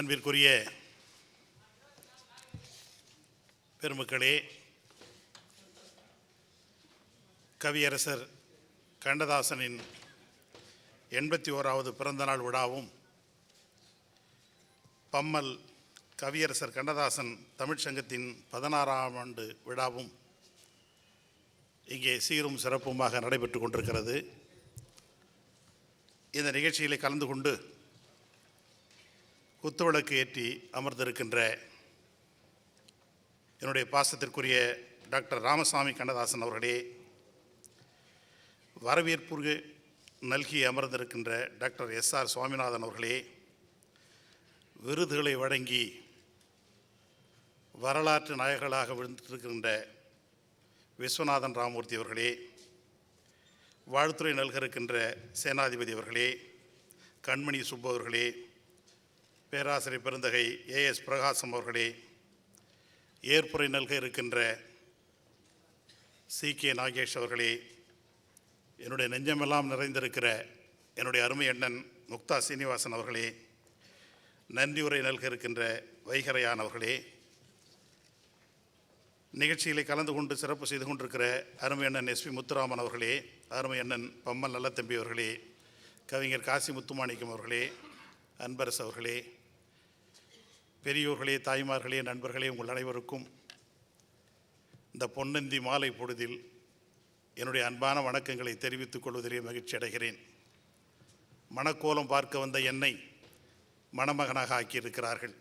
அன்பிற்குரிய பெருமக்களே கவியரசர் கண்டதாசனின் எண்பத்தி ஓராவது பிறந்தநாள் விழாவும் பம்மல் கவியரசர் கண்ணதாசன் தமிழ்ச் சங்கத்தின் பதினாறாம் ஆண்டு விழாவும் இங்கே சீரும் சிறப்புமாக நடைபெற்று கொண்டிருக்கிறது. இந்த நிகழ்ச்சியில் கலந்து கொண்டு குத்துவிளக்கு ஏற்றி அமர்ந்திருக்கின்ற என்னுடைய பாசத்திற்குரிய டாக்டர் ராமசாமி கண்ணதாசன் அவர்களே வரவேற்பு நல்கி அமர்ந்திருக்கின்ற டாக்டர் எஸ் ஆர் சுவாமிநாதன் அவர்களே விருதுகளை வழங்கி வரலாற்று நாயகர்களாக விழுந்திருக்கின்ற விஸ்வநாதன் ராமூர்த்தி அவர்களே வாழ்த்துறை நல்கிருக்கின்ற சேனாதிபதி அவர்களே கண்மணி சுப்பு அவர்களே பேராசிரியர் பெருந்தகை ஏஎஸ் பிரகாசம் அவர்களே ஏற்புரை நல்க இருக்கின்ற சி கே நாகேஷ் அவர்களே என்னுடைய நெஞ்சமெல்லாம் நிறைந்திருக்கிற என்னுடைய அருமை அண்ணன் முக்தா சீனிவாசன் அவர்களே நன்றி உரை நல்க இருக்கின்ற வைகரையான் அவர்களே நிகழ்ச்சிகளை கலந்து கொண்டு சிறப்பு செய்து கொண்டிருக்கிற அருமை அண்ணன் எஸ்பி முத்துராமன் அவர்களே அருமை அண்ணன் பம்மல் நல்லத்தம்பி அவர்களே கவிஞர் காசி முத்துமாணிக்கம் அவர்களே அன்பரசு அவர்களே பெரியோர்களே தாய்மார்களே நண்பர்களே உங்கள் அனைவருக்கும் இந்த பொன்னந்தி மாலை பொழுதில் என்னுடைய அன்பான வணக்கங்களை தெரிவித்துக் கொள்வதிலே மகிழ்ச்சி அடைகிறேன். மணக்கோலம் பார்க்க வந்த என்னை மணமகனாக ஆக்கியிருக்கிறார்கள்.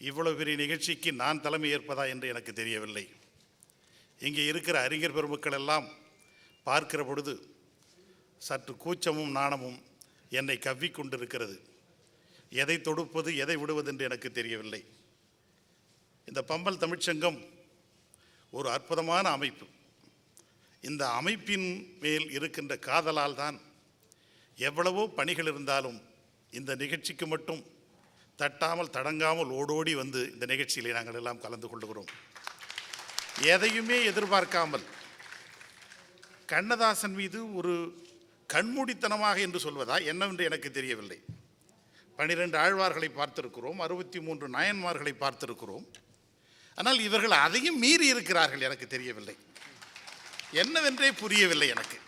இவ்வளவு பெரிய நிகழ்ச்சிக்கு நான் தலைமை ஏற்பதா என்று எனக்கு தெரியவில்லை. இங்கே இருக்கிற அறிஞர் பெருமக்கள் எல்லாம் பார்க்கிற பொழுது சற்று கூச்சமும் நாணமும் என்னை கவ்விக்கொண்டிருக்கிறது எதை தொடுப்பது எதை விடுவது என்று எனக்கு தெரியவில்லை. இந்த பம்பல் தமிழ்ச்சங்கம் ஒரு அற்புதமான அமைப்பு. இந்த அமைப்பின் மேல் இருக்கின்ற காதலால் தான் எவ்வளவோ பணிகள் இருந்தாலும் இந்த நிகழ்ச்சிக்கு மட்டும் தட்டாமல் தடங்காமல் ஓடோடி வந்து இந்த நிகழ்ச்சியிலே நாங்கள் எல்லாம் கலந்து கொள்கிறோம். எதையுமே எதிர்பார்க்காமல் கண்ணதாசன் மீது ஒரு கண்மூடித்தனமாக என்று சொல்வதா என்னவென்று எனக்கு தெரியவில்லை. பனிரெண்டு ஆழ்வார்களை பார்த்திருக்கிறோம் அறுபத்தி மூன்று நாயன்மார்களை பார்த்திருக்கிறோம். ஆனால் இவர்கள் அதையும் மீறி இருக்கிறார்கள் எனக்கு தெரியவில்லை. என்னவென்றே புரியவில்லை எனக்கு.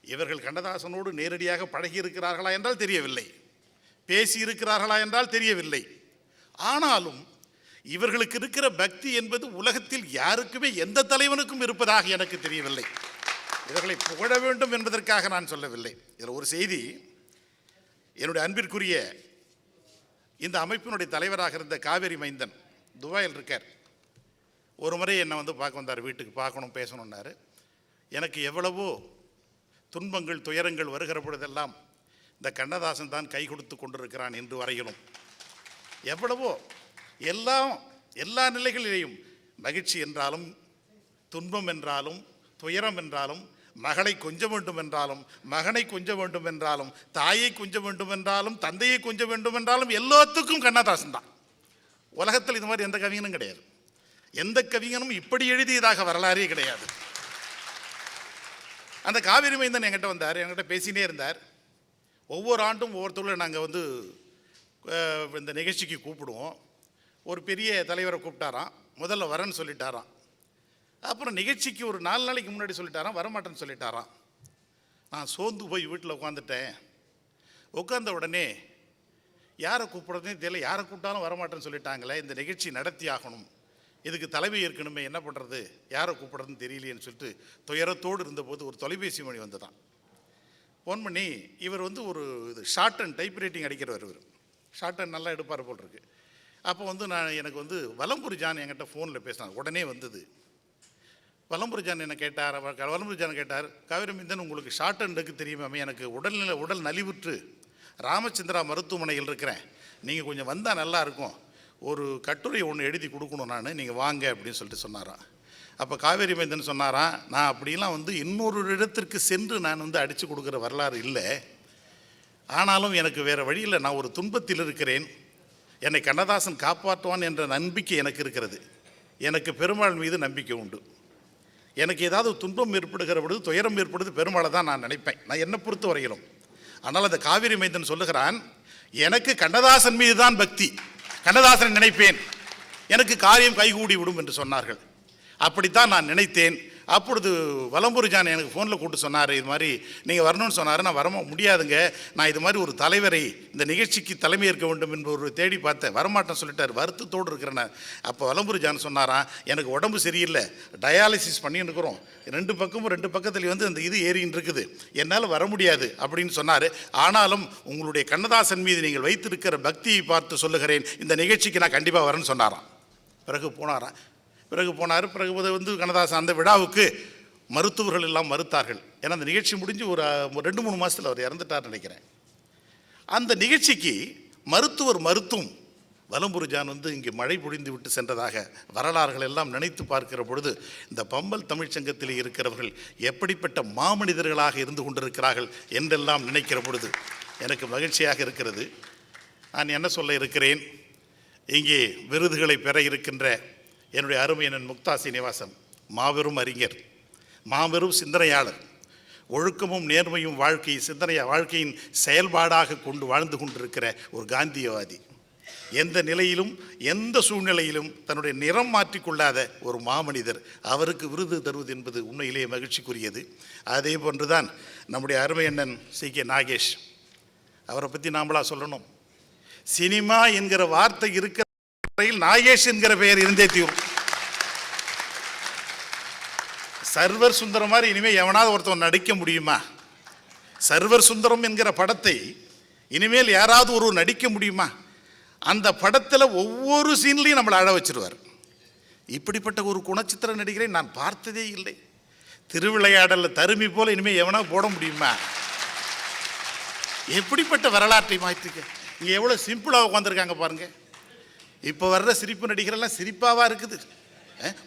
இவர்கள் கண்ணதாசனோடு நேரடியாக பழகி இருக்கிறார்களா என்றால் தெரியவில்லை. பேசி இருக்கிறார்களா என்றால் தெரியவில்லை. ஆனாலும் இவர்களுக்கு இருக்கிற பக்தி என்பது உலகத்தில் யாருக்குமே எந்த தலைவனுக்கும் இருப்பதாக எனக்கு தெரியவில்லை. இவர்களை புகழ வேண்டும் என்பதற்காக நான் சொல்லவில்லை. இதில் ஒரு செய்தி என்னுடைய அன்பிற்குரிய இந்த அமைப்பினுடைய தலைவராக இருந்த காவேரி மைந்தன் துபாயில் இருக்கார். ஒரு முறை என்னை வந்து பார்க்க வந்தார் வீட்டுக்கு பார்க்கணும் பேசணுன்னாரு எனக்கு எவ்வளவோ துன்பங்கள் துயரங்கள் வருகிற பொழுதெல்லாம் இந்த கண்ணதாசன் தான் கை கொடுத்து கொண்டிருக்கிறான் என்று வரையிலும். எவ்வளவோ எல்லாம் எல்லா நிலைகளிலேயும் மகிழ்ச்சி என்றாலும் துன்பம் என்றாலும் துயரம் என்றாலும் மகளை கொஞ்ச வேண்டும் என்றாலும் மகனை கொஞ்ச வேண்டும் என்றாலும் தாயை கொஞ்ச வேண்டும் என்றாலும் தந்தையை கொஞ்ச வேண்டும் என்றாலும் எல்லாத்துக்கும் கண்ணதாசன் தான். உலகத்தில் இது மாதிரி எந்த கவிஞனும் கிடையாது. எந்த கவிஞனும் இப்படி எழுதியதாக வரலாறே கிடையாது. அந்த காவிரி மைந்தன் என்கிட்ட வந்தார் என்கிட்ட பேசினே இருந்தார். ஒவ்வொரு ஆண்டும் ஒவ்வொருத்தரும் நாங்கள் வந்து இந்த நிகழ்ச்சிக்கு கூப்பிடுவோம். ஒரு பெரிய தலைவரை கூப்பிட்டாராம். முதல்ல வரேன்னு சொல்லிட்டாராம். அப்புறம் நிகழ்ச்சிக்கு ஒரு நாலு நாளைக்கு முன்னாடி சொல்லிட்டாராம் வரமாட்டேன்னு சொல்லிட்டாராம். நான் சோர்ந்து போய் வீட்டில் உட்காந்துட்டேன் உட்காந்த உடனே யாரை கூப்பிட்றதுன்னு தெரியல யாரை கூப்பிட்டாலும் வரமாட்டேன்னு சொல்லிட்டாங்களே இந்த நிகழ்ச்சி நடத்தி ஆகணும். இதுக்கு தலைமை இருக்கணுமே என்ன பண்ணுறது யாரை கூப்பிட்றதுன்னு தெரியலையேன்னு சொல்லிட்டு துயரத்தோடு இருந்தபோது ஒரு தொலைபேசி மணி வந்து தான் ஃபோன் பண்ணி இவர் வந்து ஒரு இது ஷார்ட் அண்ட் டைப் ரைட்டிங் அடிக்கிறவர் இவர். ஷார்ட் அண்ட் நல்லா எடுப்பார் போல் இருக்கு. அப்போ வந்து நான் எனக்கு வந்து வலம்புரி ஜான் என்கிட்ட ஃபோனில் பேசினார். உடனே வந்தது. வலம்புரிஜான் என்ன கேட்டார்? அவர் வலம்புரிஜான் கேட்டார் காவிரமிந்தன் உங்களுக்கு ஷார்ட் அண்டுக்கு தெரியுமாமே எனக்கு உடல்நிலை உடல் நலிவுற்று ராமச்சந்திரா மருத்துவமனையில் இருக்கிறேன். நீங்கள் கொஞ்சம் வந்தால் நல்லா இருக்கும். ஒரு கட்டுரை ஒன்று எழுதி கொடுக்கணும் நான் நீங்கள் வாங்க அப்படின்னு சொல்லிட்டு சொன்னாராம். அப்போ காவேரி மைந்தன் சொன்னாராம் நான் அப்படிலாம் வந்து இன்னொரு இடத்திற்கு சென்று நான் வந்து அடித்து கொடுக்குற வரலாறு இல்லை. ஆனாலும் எனக்கு வேறு வழியில் நான் ஒரு துன்பத்தில் இருக்கிறேன். என்னை கண்ணதாசன் காப்பாற்றுவான் என்ற நம்பிக்கை எனக்கு இருக்கிறது. எனக்கு பெருமாள் மீது நம்பிக்கை உண்டு. எனக்கு ஏதாவது துன்பம் ஏற்படுகிற பொழுது துயரம் ஏற்படுது பெருமாளை தான் நான் நினைப்பேன். நான் என்னை பொறுத்து வரையிலும். ஆனால் அந்த காவிரி மைந்தன் சொல்லுகிறான் எனக்கு கண்ணதாசன் மீது தான் பக்தி. கண்ணதாசனை நினைப்பேன். எனக்கு காரியம் கைகூடி விடும் என்று சொன்னார்கள். அப்படித்தான் நான் நினைத்தேன். அப்பொழுது வலம்பூர் ஜான் எனக்கு ஃபோனில் கூப்பிட்டு சொன்னார் இது மாதிரி நீங்கள் வரணும்னு சொன்னார் நான் வர முடியாதுங்க. நான் இது மாதிரி ஒரு தலைவரை இந்த நிகழ்ச்சிக்கு தலைமை இருக்க வேண்டும் என்று ஒரு தேடி பார்த்தேன். வரமாட்டேன் சொல்லிட்டார். வருத்தத்தோடு இருக்கிறேன் அப்போ வலம்பூர் ஜான் சொன்னாராம் எனக்கு உடம்பு சரியில்லை. டயாலிசிஸ் பண்ணின்னு இருக்கிறோம் ரெண்டு பக்கமும் ரெண்டு பக்கத்துலேயும் வந்து அந்த இது ஏறின்னு இருக்குது. என்னால் வர முடியாது அப்படின்னு சொன்னார். ஆனாலும் உங்களுடைய கண்ணதாசன் மீது நீங்கள் வைத்திருக்கிற பக்தியை பார்த்து சொல்லுகிறேன். இந்த நிகழ்ச்சிக்கு நான் கண்டிப்பாக வரேன்னு சொன்னாராம். பிறகு போனாராம். பிறகு போனார் பிறகு வந்து வந்து கண்ணதாசன் அந்த விழாவுக்கு மருத்துவர்கள் எல்லாம் மறுத்தார்கள். ஏன்னா அந்த நிகழ்ச்சி முடிஞ்சு ஒரு ரெண்டு மூணு மாதத்தில் அவர் இறந்துட்டார்னு நினைக்கிறேன். அந்த நிகழ்ச்சிக்கு மருத்துவர் மருத்துவம் வலம்புருஜான் வந்து இங்கே மழை பொழிந்து விட்டு சென்றதாக வரலாறுகள் எல்லாம் நினைத்து பார்க்கிற பொழுது இந்த பம்பல் தமிழ்ச் சங்கத்தில் இருக்கிறவர்கள் எப்படிப்பட்ட மாமனிதர்களாக இருந்து கொண்டிருக்கிறார்கள் என்றெல்லாம் நினைக்கிற பொழுது எனக்கு மகிழ்ச்சியாக இருக்கிறது. நான் என்ன சொல்ல இருக்கிறேன்? இங்கே விருதுகளை பெற இருக்கின்ற என்னுடைய அருமையனன் முக்தா சீனிவாசன் மாபெரும் அறிஞர் மாபெரும் சிந்தனையாளர் ஒழுக்கமும் நேர்மையும் வாழ்க்கை சிந்தனை வாழ்க்கையின் செயல்பாடாக கொண்டு வாழ்ந்து கொண்டிருக்கிற ஒரு காந்தியவாதி. எந்த நிலையிலும் எந்த சூழ்நிலையிலும் தன்னுடைய நிறம் மாற்றிக்கொள்ளாத ஒரு மாமனிதர் அவருக்கு விருது தருவது என்பது உண்மையிலேயே மகிழ்ச்சிக்குரியது. அதே போன்றுதான் நம்முடைய அருமை அண்ணன் சி. கே. நாகேஷ் அவரை பற்றி நாமளா சொல்லணும். சினிமா என்கிற வார்த்தை இருக்கிற வரையில் நாகேஷ் என்கிற பெயர் இருந்தே தீரும். சர்வர் சுந்தரம் மாதிரி இனிமேல் எவனாவது ஒருத்தவன் நடிக்க முடியுமா? சர்வர் சுந்தரம் என்கிற படத்தை இனிமேல் யாராவது ஒரு நடிக்க முடியுமா? அந்த படத்தில் ஒவ்வொரு சீன்லையும் நம்மளை அழ வச்சிருவார். இப்படிப்பட்ட ஒரு குணச்சித்திர நடிகரை நான் பார்த்ததே இல்லை. திருவிளையாடலில் தருமி போல இனிமேல் எவனா போட முடியுமா? எப்படிப்பட்ட வரலாற்றை மாற்றிக்க இங்கே எவ்வளோ சிம்பிளாக உட்காந்துருக்காங்க பாருங்கள் இப்போ வர்ற சிரிப்பு நடிகரெல்லாம் சிரிப்பாவாக இருக்குது.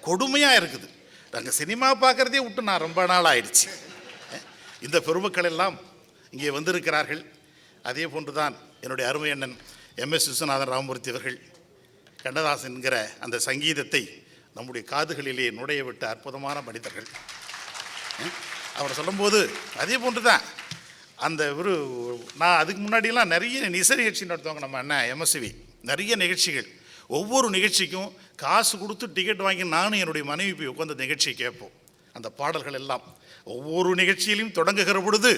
கொடுமையாக இருக்குது. நாங்கள் சினிமா பார்க்குறதே விட்டு நான் ரொம்ப நாள் ஆயிடுச்சு இந்த பெருமக்கள் எல்லாம் இங்கே வந்திருக்கிறார்கள். அதே போன்று தான் என்னுடைய அருமை அண்ணன் எம்எஸ் விஸ்வநாதன் ராமமூர்த்தி அவர்கள் கண்ணதாசன் என்கிற அந்த சங்கீதத்தை நம்முடைய காதுகளிலே நுழைய விட்ட அற்புதமான மனிதர்கள். அவர் சொல்லும்போது அதே போன்று தான் அந்த ஒரு நான் அதுக்கு முன்னாடியெல்லாம் நிறைய இசை நிகழ்ச்சி நடத்துவாங்க நம்ம அண்ணன் எம்எஸ்வி நிறைய நிகழ்ச்சிகள். ஒவ்வொரு நிகழ்ச்சிக்கும் காசு கொடுத்து டிக்கெட் வாங்கி நானும் என்னுடைய மனைவி போய் உட்காந்து நிகழ்ச்சியை கேட்போம். அந்த பாடல்கள் எல்லாம் ஒவ்வொரு நிகழ்ச்சியிலையும் தொடங்குகிற பொழுது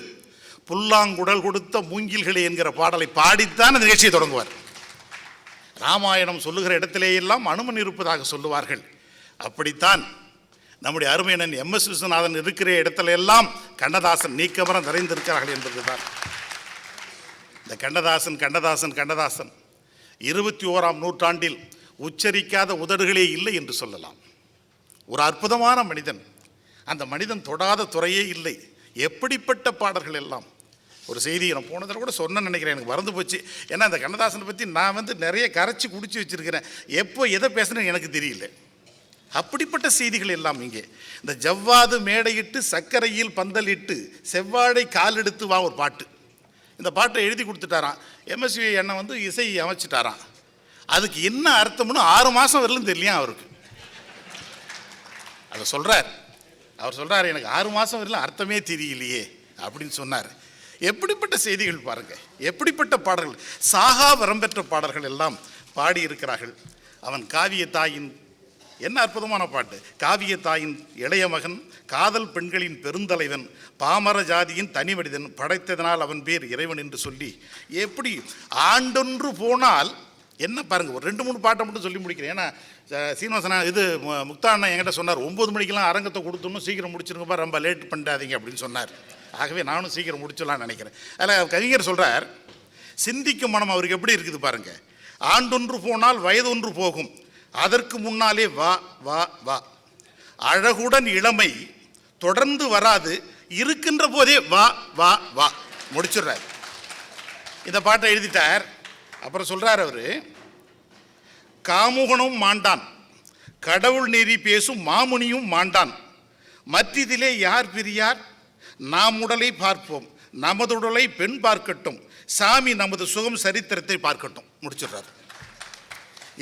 புல்லாங்குடல் கொடுத்த மூங்கில்களே என்கிற பாடலை பாடித்தான் அந்த நிகழ்ச்சியை தொடங்குவார். ராமாயணம் சொல்லுகிற இடத்திலேயெல்லாம் அனுமன் இருப்பதாக சொல்லுவார்கள். அப்படித்தான் நம்முடைய அருமையனன் எம் எஸ் விஸ்வநாதன் இருக்கிற இடத்துல எல்லாம் கண்ணதாசன் நீக்கமரம் நிறைந்திருக்கிறார்கள் என்பதுதான். இந்த கண்ணதாசன் கண்ணதாசன் கண்ணதாசன் இருபத்தி ஓராம் நூற்றாண்டில் உச்சரிக்காத உதடுகளே இல்லை என்று சொல்லலாம். ஒரு அற்புதமான மனிதன் அந்த மனிதன் தொடாத துறையே இல்லை. எப்படிப்பட்ட பாடல்கள் எல்லாம்? ஒரு செய்தி நான் போனதில் கூட சொன்னேன்னு நினைக்கிறேன் எனக்கு மறந்து போச்சு. ஏன்னா அந்த கண்ணதாசனை பற்றி நான் வந்து நிறைய கரைச்சி குடிச்சு வச்சிருக்கிறேன். எப்போ எதை பேசுனேன்னு எனக்கு தெரியல. அப்படிப்பட்ட செய்திகள் எல்லாம் இங்கே. இந்த ஜவ்வாது மேடையிட்டு சர்க்கரையில் பந்தலிட்டு செவ்வாழை காலெடுத்து வா ஒரு பாட்டு. இந்த பாட்டை எழுதி கொடுத்துட்டாராம். எம்எஸ்வி அண்ணன் வந்து இசை அமைச்சிட்டாராம். அதுக்கு என்ன அர்த்தம்னு ஆறு மாதம் வரலும் தெரியலையா அவருக்கு? அதை சொல்கிறார் அவர் சொல்கிறார் எனக்கு ஆறு மாதம் வரலும் அர்த்தமே தெரியலையே அப்படின்னு சொன்னார். எப்படிப்பட்ட செய்திகள் பாருங்கள் எப்படிப்பட்ட பாடல்கள். சாகா வரம்பெற்ற பாடல்கள் எல்லாம் பாடியிருக்கிறார்கள். அவன் காவிய தாயின் என்ன அற்புதமான பாட்டு? காவிய தாயின் இளைய மகன் காதல் பெண்களின் பெருந்தலைவன் பாமர ஜாதியின் தனி மனிதன் படைத்ததனால் அவன் பேர் இறைவன் என்று சொல்லி எப்படி ஆண்டொன்று போனால் என்ன பாருங்கள் ஒரு ரெண்டு மூணு பாட்டை மட்டும் சொல்லி முடிக்கிறேன். ஏன்னா சீனிவாசனா இது மு- முக்தா அண்ணா என்கிட்ட சொன்னார் ஒம்பது மணிக்கெல்லாம் அரங்கத்தை கொடுத்தோன்னு சீக்கிரம் முடிச்சிருங்கப்பா ரொம்ப லேட் பண்ணிடாதீங்க அப்படின்னு சொன்னார். ஆகவே நானும் சீக்கிரம் முடிச்சிடலாம்னு நினைக்கிறேன். அதில் கவிஞர் சொல்கிறார் சிந்திக்கும் மனம் அவருக்கு எப்படி இருக்குது பாருங்கள் ஆண்டொன்று போனால் வயது ஒன்று போகும் அதற்கு முன்னாலே வா வா வா. அழகுடன் இளமை தொடர்ந்து வராது இருக்கின்ற போதே வா வா வா. முடிச்சிடுறார். இந்த பாட்டை எழுதிட்டார். அப்புறம் சொல்கிறார் அவர் காமுகனும் மாண்டான் கடவுள் நெறி பேசும் மாமுனியும் மாண்டான். மற்றிதிலே யார் பிரியார்? நாம் உடலை பார்ப்போம் நமது உடலை பெண் பார்க்கட்டும். சாமி நமது சுகம் சரித்திரத்தை பார்க்கட்டும். முடிச்சிடுறார்.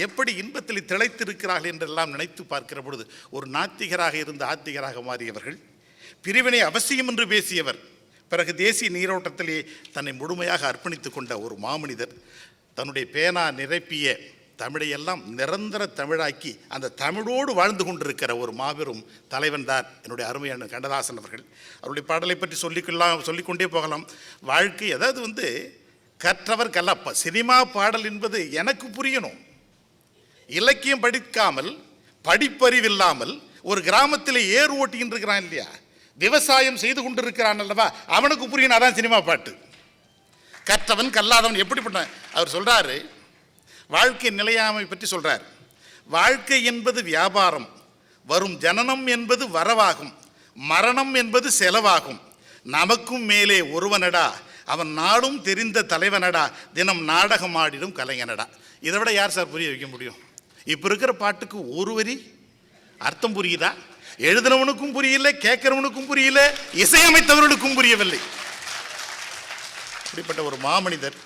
எப்படி இன்பத்தில் திளைத்திருக்கிறார்கள் என்றெல்லாம் நினைத்து பார்க்கிற பொழுது ஒரு நாத்திகராக இருந்து ஆத்திகராக மாறியவர்கள் பிரிவினை அவசியம் என்று பேசியவர் பிறகு தேசிய நீரோட்டத்திலே தன்னை முழுமையாக அர்ப்பணித்து கொண்ட ஒரு மாமனிதர் தன்னுடைய பேனா நிரப்பிய தமிழையெல்லாம் நிரந்தர தமிழாக்கி அந்த தமிழோடு வாழ்ந்து கொண்டிருக்கிற ஒரு மாபெரும் தலைவன் தான் என்னுடைய அருமையான கண்டதாசன் அவர்கள். அவருடைய பாடலை பற்றி சொல்லிக்கொள்ளலாம் சொல்லிக்கொண்டே போகலாம். வாழ்க்கை அதாவது வந்து கற்றவர் கல்லப்பா சினிமா பாடல் என்பது எனக்கு புரியணும். இலக்கியம் படிக்காமல் படிப்பறிவில்லாமல் ஒரு கிராமத்தில் ஏர் ஓட்டின்னு இருக்கிறான் இல்லையா? விவசாயம் செய்து கொண்டிருக்கிறான் அல்லவா? அவனுக்கு புரியணும் அதான் சினிமா பாட்டு. கற்றவன் கல்லாதவன் எப்படி பண்ண? அவர் சொல்கிறாரு வாழ்க்கை நிலையாமை பற்றி சொல்கிறார் வாழ்க்கை என்பது வியாபாரம் வரும் ஜனனம் என்பது வரவாகும் மரணம் என்பது செலவாகும். நமக்கும் மேலே ஒருவனடா அவன் நாடும் தெரிந்த தலைவனடா தினம் நாடகம் ஆடிடும் கலைஞனடா. இதை விட யார் சார் புரிய வைக்க முடியும்? இப்போ இருக்கிற பாட்டுக்கு ஒரு வரி? அர்த்தம் புரியுதா? எழுதினவனுக்கும் புரியல கேட்கிறவனுக்கும் புரியல இசையமைத்தவர்களுக்கும் புரியவில்லை. இப்படிப்பட்ட ஒரு மாமனிதர்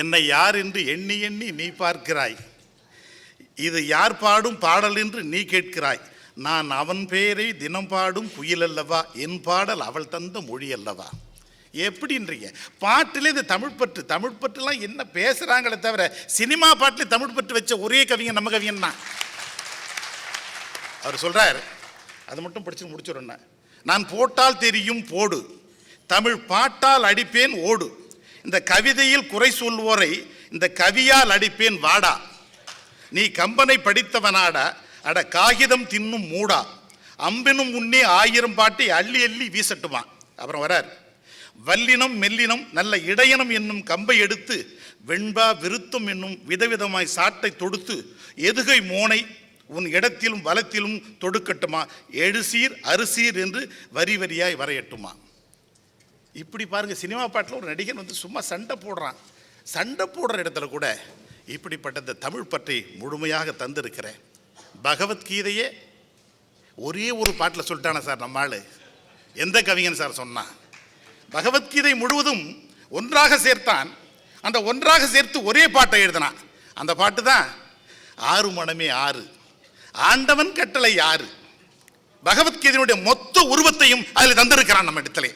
என்னை யார் என்று எண்ணி எண்ணி நீ பார்க்கிறாய். இது யார் பாடும் பாடல் என்று நீ கேட்கிறாய். நான் அவன் பெயரை தினம் பாடும் குயில் அல்லவா? என் பாடல் அவள் தந்த மொழி அல்லவா? எப்படின்றீங்க? பாட்டிலே இந்த தமிழ் பற்று தமிழ் பற்றுலாம் என்ன பேசுகிறாங்களே தவிர சினிமா பாட்டில் தமிழ் பற்று வச்ச ஒரே கவிஞன் நம்ம கவிஞன் தான். அவர் சொல்கிறார் அது மட்டும் படிச்சு முடிச்சிடணும் நான். போட்டால் தெரியும் போடு தமிழ் பாட்டால் அடிப்பேன் ஓடு. இந்த கவிதையில் குறை சொல்வோரை இந்த கவியால் அடிப்பேன் வாடா. நீ கம்பனை படித்தவனாடா அட காகிதம் தின்னும் மூடா. அம்பினும் முன்னே ஆயிரம் பாட்டை அள்ளி அள்ளி வீசட்டுமா. அப்புறம் வரார் வல்லினம் மெல்லினம் நல்ல இடையனம் என்னும் கம்பை எடுத்து வெண்பா விருத்தம் என்னும் விதவிதமாய் சாட்டை தொடுத்து எதுகை மோனை உன் இடத்திலும் வலத்திலும் தொடுக்கட்டுமா? எழுசீர் அரிசீர் என்று வரி வரியாய் வரையட்டுமா? இப்படி பாருங்கள் சினிமா பாட்டில் ஒரு நடிகன் வந்து சும்மா சண்டை போடுறான். சண்டை போடுற இடத்துல கூட இப்படிப்பட்ட இந்த தமிழ் பற்றி முழுமையாக தந்திருக்கிறேன் பகவத்கீதையே ஒரே ஒரு பாட்டில் சொல்லிட்டானே சார் நம்மாள் எந்த கவிஞன் சார் சொன்னான் பகவத்கீதை முழுவதும் ஒன்றாக சேர்த்தான். அந்த ஒன்றாக சேர்த்து ஒரே பாட்டை எழுதினான். அந்த பாட்டு தான் ஆறு மனமே ஆறு ஆண்டவன் கட்டளை ஆறு. பகவத்கீதையினுடைய மொத்த உருவத்தையும் அதில் தந்திருக்கிறான் நம்ம இடத்துல.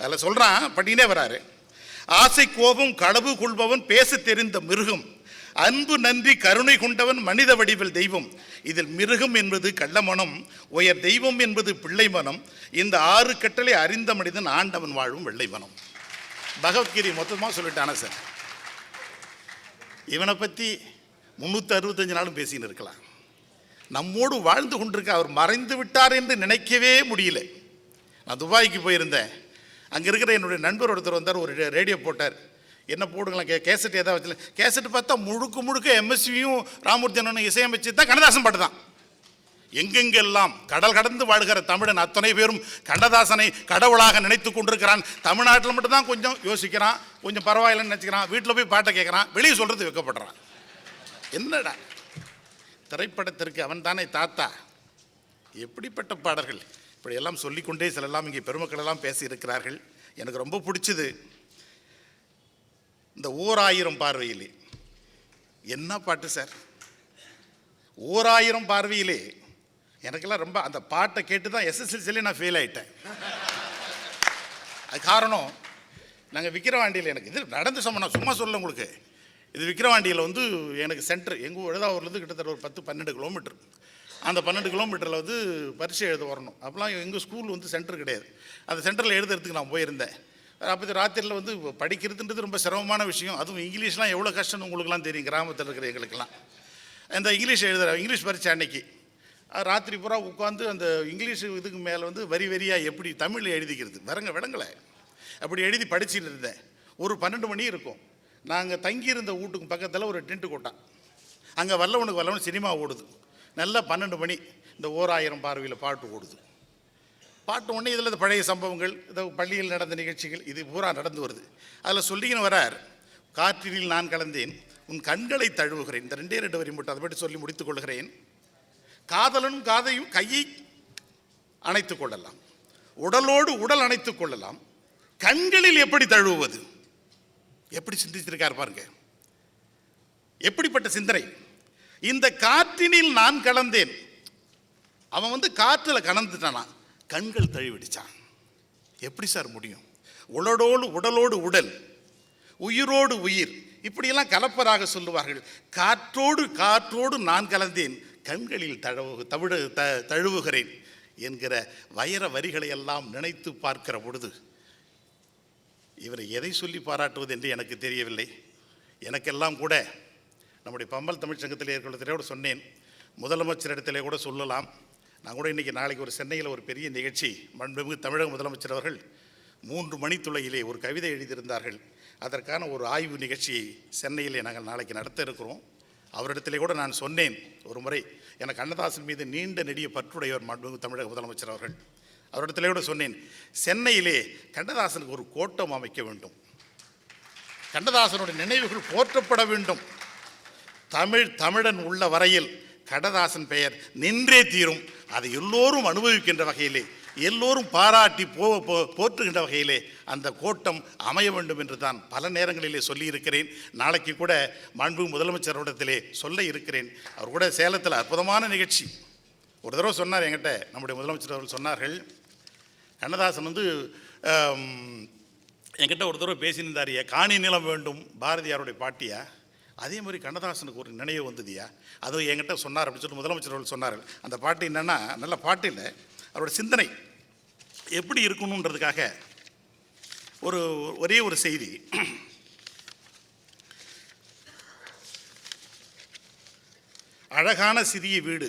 அதில் சொல்கிறான் படினே வராரு ஆசை கோபம் களவு கொள்பவன் பேச தெரிந்த மிருகம் அன்பு நன்றி கருணை கொண்டவன் மனித வடிவில் தெய்வம் இதில் மிருகம் என்பது கள்ளமனம் உயர் தெய்வம் என்பது பிள்ளை மனம் இந்த ஆறு கட்டளை அறிந்த மனிதன் ஆண்டவன் வாழும் வெள்ளை மனம் பகவத்கீதை மொத்தமாக சொல்லிட்டான சார்? இவனை பற்றி முந்நூற்றி அறுபத்தஞ்சு நாளும் பேசின்னு இருக்கலாம். நம்மோடு வாழ்ந்து கொண்டிருக்க அவர் மறைந்து விட்டார் என்று நினைக்கவே முடியல. நான் துபாய்க்கு போயிருந்தேன். அங்கே இருக்கிற என்னுடைய நண்பர் ஒருத்தர் வந்தார் ஒரு ரேடியோ போட்டார். என்ன போடுங்களா கே கேசட் எதாவது வச்சல கேசட் பார்த்தா முழுக்க முழுக்க எம்எஸ்வியும் ராமூர்த்தி அண்ணனும் இசையமைச்சு தான் கண்ணதாசன் பாட்டு தான் எங்கெங்கெல்லாம் கடல் கடந்து வாழ்கிற தமிழன் அத்தனை பேரும் கண்ணதாசனை கடவுளாக நினைத்து கொண்டிருக்கிறான். தமிழ்நாட்டில் மட்டும்தான் கொஞ்சம் யோசிக்கிறான் கொஞ்சம் பரவாயில்லைன்னு நினச்சிக்கிறான் வீட்டில் போய் பாட்டை கேட்குறான் வெளியே சொல்கிறது வைக்கப்படுறான். என்னடா? திரைப்படத்திற்கு அவன் தானே தாத்தா. எப்படிப்பட்ட பாடல்கள்? இப்படியெல்லாம் சொல்லிக்கொண்டே சிலெல்லாம் இங்கே பெருமக்கள் எல்லாம் பேசி இருக்கிறார்கள் எனக்கு ரொம்ப பிடிச்சது இந்த ஓர் ஆயிரம் பார்வையிலே. என்ன பாட்டு சார்? ஓர் ஆயிரம் பார்வையிலே. எனக்கெல்லாம் ரொம்ப அந்த பாட்டை கேட்டு தான் எஸ்எஸ்எல்சிலே நான் ஃபெயில் ஆகிட்டேன் அது காரணம் நாங்கள் விக்கிரவாண்டியில் எனக்கு இது நடந்து சம்பவம் நான் சும்மா சொல்ல உங்களுக்கு. இது விக்கிரவாண்டியில் வந்து எனக்கு சென்டர் எங்கள் எழுதாவூர்லேருந்து கிட்டத்தட்ட ஒரு பத்து பன்னெண்டு கிலோமீட்டர் அந்த பன்னெண்டு கிலோமீட்டரில் வந்து பரீட்சை எழுத வரணும். அப்போலாம் எங்கள் ஸ்கூல் வந்து சென்டர் கிடையாது. அந்த சென்டரில் எழுதுறதுக்கு நான் போயிருந்தேன். அப்போ ராத்திரியில் வந்து படிக்கிறதுன்றது ரொம்ப சிரமமான விஷயம். அதுவும் இங்கிலீஷ்லாம் எவ்வளோ கஷ்டம்னு உங்களுக்குலாம் தெரியும் கிராமத்தில் இருக்கிற எங்களுக்கெல்லாம். அந்த இங்கிலீஷ் எழுதுகிற இங்கிலீஷ் பரீட்சை அன்னைக்கு. ராத்திரி பூரா உட்காந்து அந்த இங்கிலீஷ் இதுக்கு மேலே வந்து வரி வரியாக எப்படி தமிழில் எழுதிக்கிறது? வரங்க விடங்களை அப்படி எழுதி படிச்சுட்டு இருந்தேன். ஒரு பன்னெண்டு மணி இருக்கும். நாங்கள் தங்கியிருந்த வீட்டுக்கு பக்கத்தில் ஒரு டென்ட்டு கொட்டான் அங்கே வல்லவனுக்கு வல்லவன் சினிமா ஓடுது. நல்லா பன்னெண்டு மணி. இந்த ஓராயிரம் பார்வையில் பாட்டு ஓடுது. பாட்டு ஒன்று இதில் இந்த பழைய சம்பவங்கள் இந்த பள்ளியில் நடந்த நிகழ்ச்சிகள் இது பூரா நடந்து வருது. அதில் சொல்லிக்கின்னு வரார் காற்றினில் நான் கலந்தேன் உன் கண்களை தழுவுகிறேன். இந்த ரெண்டே ரெண்டு வரி மட்டும் அதை பற்றி சொல்லி முடித்துக் கொள்கிறேன். காதலனும் காதையும் கையை அணைத்துக் கொள்ளலாம். உடலோடு உடல் அணைத்துக் கொள்ளலாம். கண்களில் எப்படி தழுவுவது? எப்படி சிந்திச்சிருக்கார் பாருங்க. எப்படிப்பட்ட சிந்தனை? இந்த காற்றினில் நான் கலந்தேன். அவன் வந்து காற்றில் கலந்துட்டானான் கண்கள் தழுவிடுச்சான் எப்படி சார் முடியும்? உடலோடு உடலோடு உடல் உயிரோடு உயிர் இப்படியெல்லாம் கலப்பராக சொல்லுவார்கள். காற்றோடு காற்றோடு நான் கலந்தேன் கண்களில் தழவு தவிடு த தழுவுகிறேன் என்கிற வைர வரிகளை எல்லாம் நினைத்து பார்க்கிற பொழுது இவரை எதை சொல்லி பாராட்டுவது என்று எனக்கு தெரியவில்லை. எனக்கெல்லாம் கூட நம்முடைய பம்பல் தமிழ்ச்சங்கத்தில் இருக்கிற கூட சொன்னேன். முதலமைச்சரிடத்திலே கூட சொல்லலாம். நான் கூட இன்றைக்கி நாளைக்கு ஒரு சென்னையில் ஒரு பெரிய நிகழ்ச்சி மாண்புமிகு தமிழக முதலமைச்சர் அவர்கள் மூன்று மணித்துளையிலே ஒரு கவிதை எழுதியிருந்தார்கள். அதற்கான ஒரு ஆய்வு நிகழ்ச்சியை சென்னையிலே நாங்கள் நாளைக்கு நடத்த இருக்கிறோம். அவரிடத்திலே கூட நான் சொன்னேன் ஒரு முறை எனக்கு கண்ணதாசன் மீது நீண்ட நெடிய பற்றுடையவர் மாண்புமிகு தமிழக முதலமைச்சர் அவர்கள். அவரிடத்திலே கூட சொன்னேன் சென்னையிலே கண்ணதாசனுக்கு ஒரு கோட்டம் அமைக்க வேண்டும். கண்ணதாசனுடைய நினைவுகள் போற்றப்பட வேண்டும். தமிழ் தமிழன் உள்ள வரையில் கடதாசன் பெயர் நின்றே தீரும். அதை எல்லோரும் அனுபவிக்கின்ற வகையிலே எல்லோரும் பாராட்டி போ போ- போற்றுகின்ற வகையிலே அந்த கோட்டம் அமைய வேண்டும் என்று தான் பல நேரங்களிலே சொல்லியிருக்கிறேன். நாளைக்கு கூட மாண்பு முதலமைச்சரோடத்திலே சொல்ல இருக்கிறேன். அவர் கூட சேலத்தில் அற்புதமான நிகழ்ச்சி. ஒரு தடவை சொன்னார் என்கிட்ட நம்முடைய முதலமைச்சர் அவர்கள் சொன்னார்கள் கண்ணதாசன் வந்து என்கிட்ட ஒரு தடவை பேசியிருந்தாரியா காணி நிலம் வேண்டும் பாரதியாருடைய பாட்டியா? அதே மாதிரி கண்ணதாசனுக்கு ஒரு நினைவு வந்ததுயா? அது என்கிட்ட சொன்னார் அப்படின்னு சொல்லி முதலமைச்சர் அவர்கள் சொன்னார்கள் அந்த பாட்டு என்னன்னா நல்ல பாட்டு இல்லை அவரோட சிந்தனை எப்படி இருக்கணுன்றதுக்காக ஒரு ஒரே ஒரு செய்தி. அழகான சிறிய வீடு.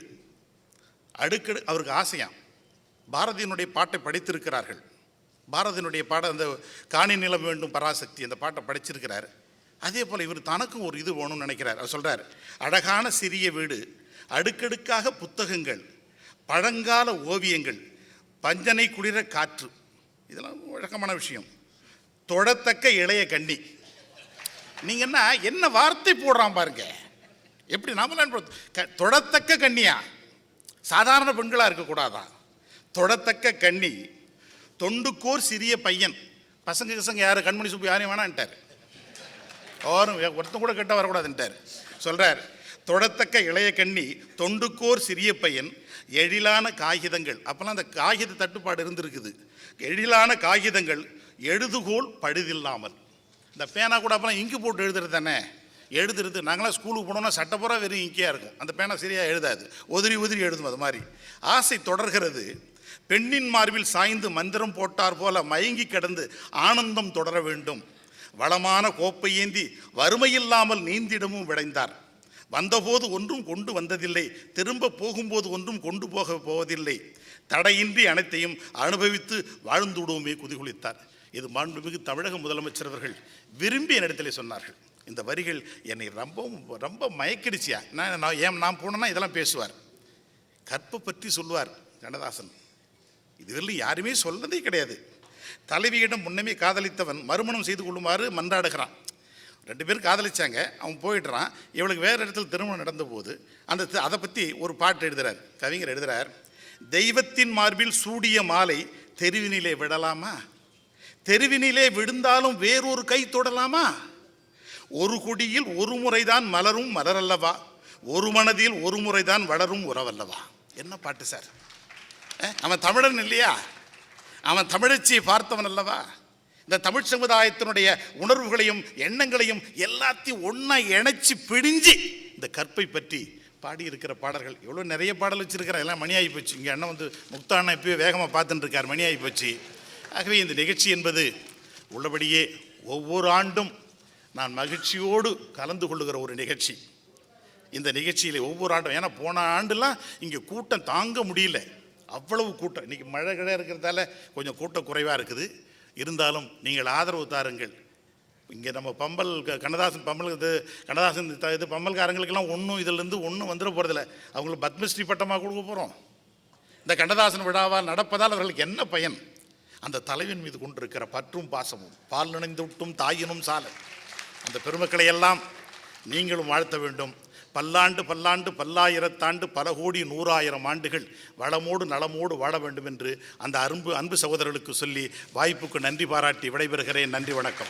அடுக்கடு அவருக்கு ஆசையாம். பாரதியினுடைய பாட்டை படித்திருக்கிறார்கள். பாரதியினுடைய பாட அந்த காணி நிலம் வேண்டும் பராசக்தி அந்த பாட்டை படிச்சிருக்கிறார். அதே போல் இவர் தனக்கும் ஒரு இது வேணும்னு நினைக்கிறார். அவர் சொல்கிறார் அழகான சிறிய வீடு அடுக்கடுக்காக புத்தகங்கள் பழங்கால ஓவியங்கள் பஞ்சனை குளிர காற்று. இதெல்லாம் வழக்கமான விஷயம். தொடத்தக்க இளைய கண்ணி. நீங்கள் என்ன என்ன வார்த்தை போடுறான் பாருங்க. எப்படி நாமலாம் க- தொடத்தக்க கண்ணியா? சாதாரண பெண்களாக இருக்கக்கூடாதா தொடத்தக்க கண்ணி தொண்டுக்கோர் சிறிய பையன். பசங்க கிசங்க யார்? கண்மணி சுப்பு யாரையும் வேணான்ட்டார் யாரும் வே- ஒருத்தன் கூட கெட்ட வரக்கூடாதுன்ட்டார். சொல்கிறார் தொடத்தக்க இளைய கண்ணி தொண்டுக்கோர் சிறிய பையன் எழிலான காகிதங்கள். அப்போல்லாம் அந்த காகித தட்டுப்பாடு இருந்திருக்குது. எழிலான காகிதங்கள் எழுதுகோல் பழுதில்லாமல். இந்த பேனா கூட அப்போலாம் இங்கு போட்டு எழுதுறது தானே? எழுதுறது. நாங்களாம் ஸ்கூலுக்கு போனோம்னா சட்டப்புறா வெறும் இங்கேயா இருக்கும். அந்த பேனா சரியாக எழுதாது. உதிரி உதிரி எழுதும் அது மாதிரி. ஆசை தொடர்கிறது. பெண்ணின் மார்பில் சாய்ந்து மந்திரம் போட்டார் போல மயங்கி கிடந்து ஆனந்தம் தொடர வேண்டும். வளமான கோப்பை ஏந்தி வறுமையில்லாமல் நீந்திடமும் விளைந்தார் வந்தபோது ஒன்றும் கொண்டு வந்ததில்லை. திரும்ப போகும்போது ஒன்றும் கொண்டு போக போவதில்லை. தடையின்றி அனைத்தையும் அனுபவித்து வாழ்ந்துடுவோமே குதிகுளித்தார். இது மாண்புமிகு தமிழக முதலமைச்சர் அவர்கள் விரும்பி இடத்திலே சொன்னார்கள். இந்த வரிகள் என்னை ரொம்பவும் ரொம்ப மயக்கிடுச்சியா? நான் நான் ஏன் நான் போனேன்னா இதெல்லாம் பேசுவார். கற்பை பற்றி சொல்லுவார் கண்ணதாசன். இதுவரையிலும் யாருமே சொன்னதே கிடையாது. தலைவியிடம் முன்னமே காதலித்தவன் மறுமணம் செய்து கொள்ளுமாறு மன்றாடுகிறான். ரெண்டு பேரும் காதலிச்சாங்க. அவன் போயிடுறான். இவளுக்கு வேறு இடத்துல திருமணம் நடந்தபோது அந்த அதை பற்றி ஒரு பாட்டு எழுதுறார். கவிஞர் எழுதுறார் தெய்வத்தின் மார்பில் சூடிய மாலை தெருவினிலே விடலாமா? தெருவினிலே விழுந்தாலும் வேறொரு கை தொடலாமா? ஒரு குடியில் ஒரு முறைதான் மலரும் மலரல்லவா? ஒரு மனதில் ஒரு முறைதான் வளரும் உறவல்லவா? என்ன பாட்டு சார்? அவன் தமிழன் இல்லையா? அவன் தமிழச்சியை பார்த்தவன் அல்லவா? இந்த தமிழ் சமுதாயத்தினுடைய உணர்வுகளையும் எண்ணங்களையும் எல்லாத்தையும் ஒன்றா இணைச்சி பிடிஞ்சு இந்த கற்பை பற்றி பாடியிருக்கிற பாடல்கள். எவ்வளோ நிறைய பாடல் வச்சிருக்கிறேன் எல்லாம் மணி ஆகி போச்சு. இங்கே அண்ணன் வந்து முக்தா அண்ணன் இப்போயே வேகமாக பார்த்துட்டு இருக்கார். மணி ஆகி போச்சு. ஆகவே இந்த நிகழ்ச்சி என்பது உள்ளபடியே ஒவ்வொரு ஆண்டும் நான் மகிழ்ச்சியோடு கலந்து கொள்ளுகிற ஒரு நிகழ்ச்சி. இந்த நிகழ்ச்சியில் ஒவ்வொரு ஆண்டும் ஏன்னா போன ஆண்டுலாம் இங்கே கூட்டம் தாங்க முடியல. அவ்வளவு கூட்டம். இன்றைக்கி மழை கிழ இருக்கிறதால கொஞ்சம் கூட்டம் குறைவாக இருக்குது. இருந்தாலும் நீங்கள் ஆதரவு தாருங்கள். இங்கே நம்ம பம்பல் க- கண்ணதாசன் பம்பல் இது கண்ணதாசன் த- இது பம்பல்காரங்களுக்கெல்லாம் ஒன்றும் இதிலேருந்து ஒன்றும் வந்துட போகிறதில்ல அவங்களுக்கு பத்மஸ்ரீ பட்டமாக கொடுக்க போகிறோம் இந்த கண்ணதாசன் விழாவால் நடப்பதால் அவர்களுக்கு என்ன பயன்? அந்த தலைவன் மீது கொண்டிருக்கிற பற்றும் பாசமும் பால் நினைந்து விட்டும் தாயினும் சால. அந்த பெருமக்களை எல்லாம் நீங்களும் வாழ்த்த வேண்டும். பல்லாண்டு பல்லாண்டு பல்லாயிரத்தாண்டு பல கோடி நூறாயிரம் ஆண்டுகள் வளமோடு நலமோடு வாழ வேண்டும் என்று அந்த அன்பு அன்பு சகோதரர்களுக்கு சொல்லி வாய்ப்புக்கு நன்றி பாராட்டி விடைபெறுகிறேன். நன்றி வணக்கம்.